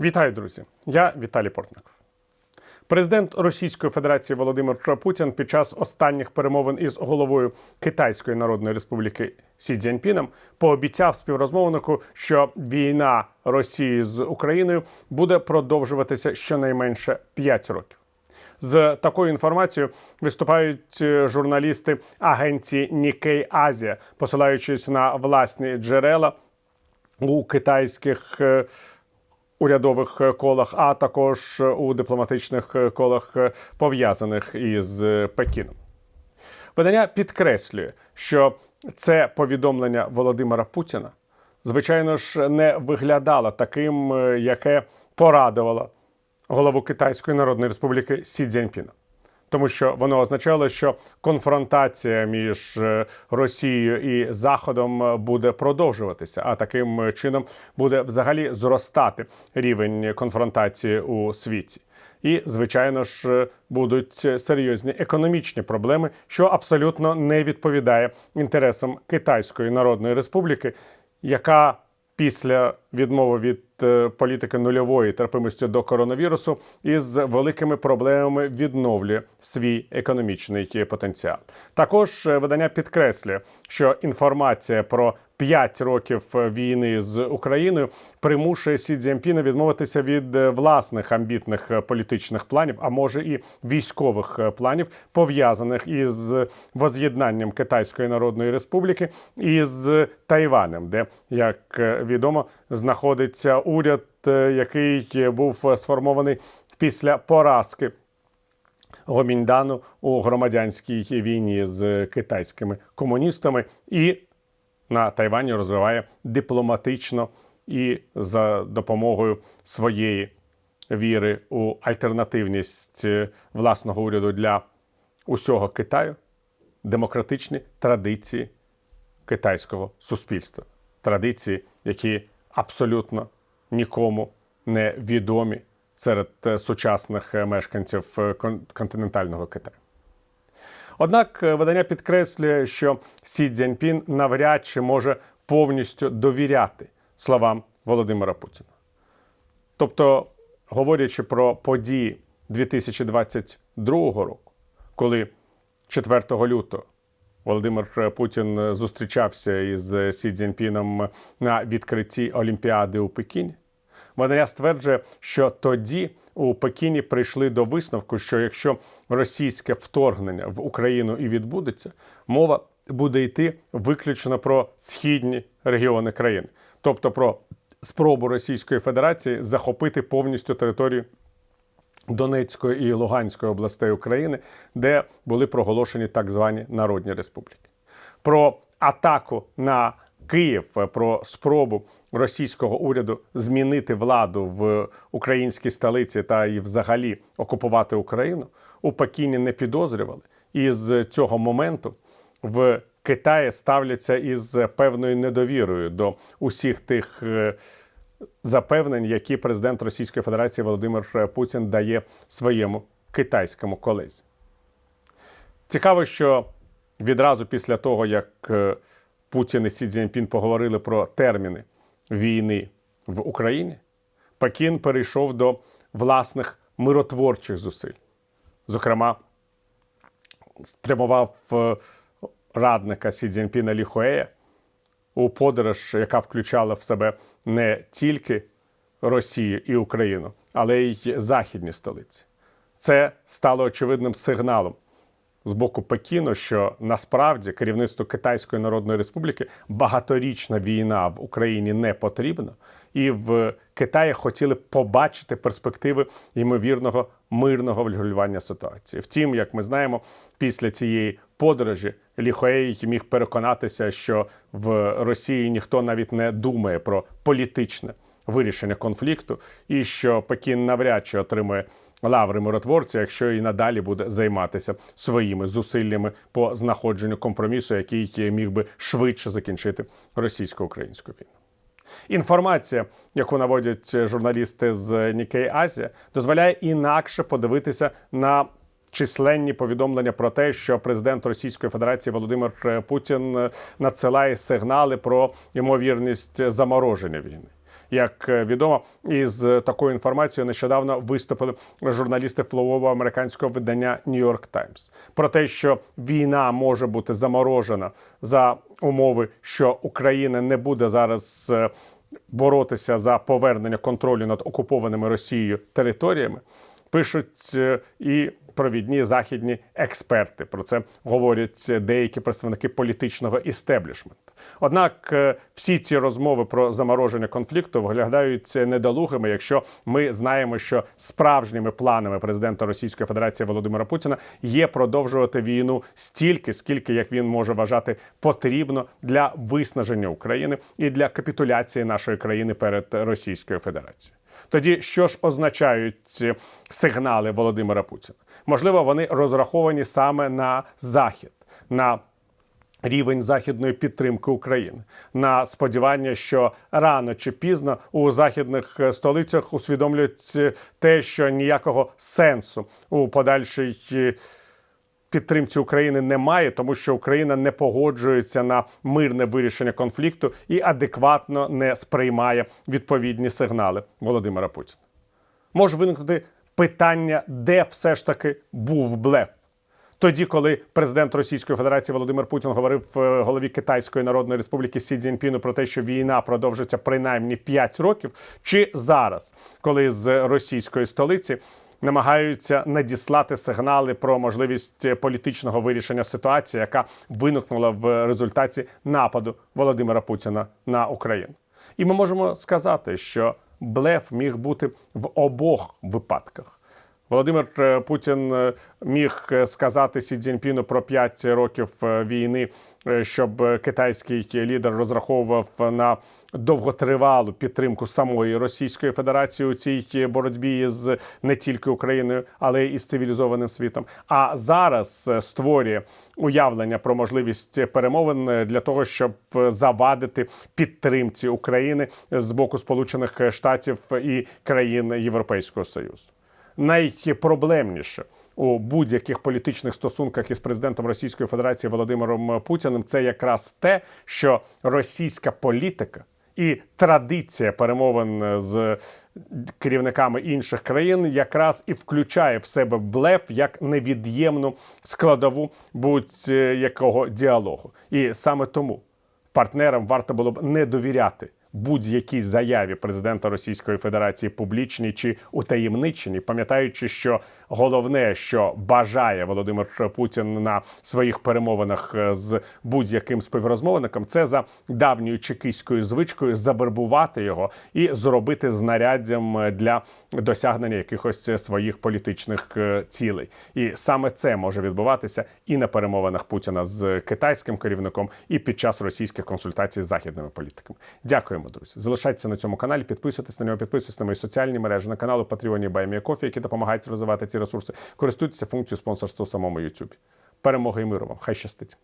Вітаю, друзі! Я Віталій Портников. Президент Російської Федерації Володимир Путін під час останніх перемовин із головою Китайської Народної Республіки Сі Цзіньпіном пообіцяв співрозмовнику, що війна Росії з Україною буде продовжуватися щонайменше 5 років. З такою інформацією виступають е, журналісти агенції Нікей Азія, посилаючись на власні джерела у китайських е, урядових е, колах, а також у дипломатичних е, колах, е, пов'язаних із е, Пекіном. Видання підкреслює, що це повідомлення Володимира Путіна, звичайно ж, не виглядало таким, е, яке порадувало голову Китайської Народної Республіки Сі Цзіньпіна. Тому що воно означало, що конфронтація між е, Росією і Заходом е, буде продовжуватися, а таким е, чином буде взагалі зростати рівень конфронтації у світі. І, звичайно ж, будуть серйозні економічні проблеми, що абсолютно не відповідає інтересам Китайської Народної Республіки, яка після відмови від е, політики нульової терпимості до коронавірусу із великими проблемами відновлює свій економічний потенціал. Також е, видання підкреслює, що інформація про 5 років е, війни з Україною примушує Сі Цзіньпіна відмовитися від е, власних амбітних е, політичних планів, а може і військових планів, пов'язаних із воз'єднанням Китайської Народної Республіки із Тайванем, де, як відомо, знаходиться уряд, який був сформований після поразки Гоміндану у громадянській війні з китайськими комуністами і на Тайвані розвиває дипломатично і за допомогою своєї віри у альтернативність е, власного уряду для усього Китаю, демократичні традиції китайського суспільства, традиції, які абсолютно нікому не відомі серед е, сучасних е, мешканців континентального Китаю. Однак е, видання підкреслює, що Сі Цзяньпін навряд чи може повністю довіряти словам Володимира Путіна. Тобто, говорячи про події 2022 року, коли 4 лютого Володимир Путін зустрічався із Сі Цзіньпіном на відкритті Олімпіади у Пекіні. Видання стверджує, що тоді у Пекіні прийшли до висновку, що якщо російське вторгнення в Україну і відбудеться, мова буде йти виключно про східні регіони країни, тобто про спробу Російської Федерації захопити повністю територію Донецької і Луганської областей України, де були проголошені так звані народні республіки. Про атаку на Київ, про спробу російського уряду змінити владу в українській столиці та і взагалі окупувати Україну у Пекіні не підозрювали. І з цього моменту в Китаї ставляться із певною недовірою до усіх тих. е, запевнень, які президент Російської Федерації Володимир Путін дає своєму китайському колезі. Цікаво, що відразу після того, як е, Путін і Сі Цзіньпін поговорили про терміни війни в Україні, Пекін перейшов до власних миротворчих зусиль. Зокрема, спрямував е, радника Сі Цзіньпіна Лі Хуея у подорож, яка включала в себе не тільки Росію і Україну, але й західні столиці. Це стало очевидним сигналом з боку Пекіну, що насправді керівництву Китайської Народної Республіки багаторічна війна в Україні не потрібна, і в Китаї хотіли побачити перспективи ймовірного мирного врегулювання ситуації. Втім, як ми знаємо, після цієї подорожі Ліхоей міг переконатися, що в Росії ніхто навіть не думає про політичне вирішення конфлікту, і що Пекін навряд чи отримує лаври миротворця, якщо і надалі буде займатися своїми зусиллями по знаходженню компромісу, який міг би швидше закінчити російсько-українську війну. Інформація, яку наводять журналісти з Нікей Азія, дозволяє інакше подивитися на численні повідомлення про те, що президент Російської Федерації Володимир Путін надсилає сигнали про ймовірність замороження війни. Як е, відомо, із такою інформацією нещодавно виступили журналісти впливового американського видання New York Times про те, що війна може бути заморожена за умови, що Україна не буде зараз е, боротися за повернення контролю над окупованими Росією територіями. Пишуть е, і провідні західні експерти. Про це говорять деякі представники політичного істеблішменту. Однак е, всі ці розмови про замороження конфлікту виглядають недолугими, якщо ми знаємо, що справжніми планами президента Російської Федерації Володимира Путіна є продовжувати війну стільки, скільки як він може вважати потрібно для виснаження України і для капітуляції нашої країни перед Російською Федерацією. Тоді що ж означають ці сигнали Володимира Путіна? Можливо, вони розраховані саме на захід, на рівень західної підтримки України, на сподівання, що рано чи пізно у західних е, столицях усвідомлюють е, те, що ніякого сенсу у подальшій. е, підтримці України немає, тому що Україна не погоджується на мирне вирішення конфлікту і адекватно не сприймає відповідні сигнали Володимира Путіна. Може виникнути питання, де все ж таки був блеф. Тоді, коли президент Російської Федерації Володимир Путін говорив е, голові Китайської Народної Республіки Сі Цзіньпіну про те, що війна продовжиться принаймні 5 років, чи зараз, коли з російської столиці намагаються надіслати сигнали про можливість політичного вирішення ситуації, яка виникнула в результаті нападу Володимира Путіна на Україну. І ми можемо сказати, що блеф міг бути в обох випадках. Володимир е, Путін е, міг е, сказати Сі Цзіньпіну про 5 років війни, щоб китайський лідер розраховував на довготривалу підтримку самої Російської Федерації у цій боротьбі з не тільки Україною, але і з цивілізованим світом. А зараз створює уявлення про можливість перемовин для того, щоб завадити підтримці України з боку Сполучених Штатів і країн Європейського Союзу найпроблемніше у будь-яких політичних стосунках із президентом Російської Федерації Володимиром Путіним це якраз те, що російська політика і традиція перемовин з керівниками інших країн якраз і включає в себе блеф як невід'ємну складову будь-якого діалогу. І саме тому партнерам варто було б не довіряти будь-якій заяві президента Російської Федерації публічній чи утаємниченій, пам'ятаючи, що головне, що бажає Володимир Путін на своїх перемовинах е, з будь-яким співрозмовником, це за давньою чекійською звичкою завербувати його і зробити знаряддям для досягнення якихось своїх політичних е, цілей. І саме це може відбуватися і на перемовинах Путіна з китайським керівником, і під час російських консультацій з західними політиками. Дякуємо, друзі. Залишайтеся на цьому каналі, підписуйтесь на нього, підписуйтесь на мої соціальні мережі, на канал Patreon Баймія Кофі, які допомагають розвивати ці ресурси. Користуйтеся функцією спонсорства у самому YouTube. Перемоги і миру вам! Хай щастить!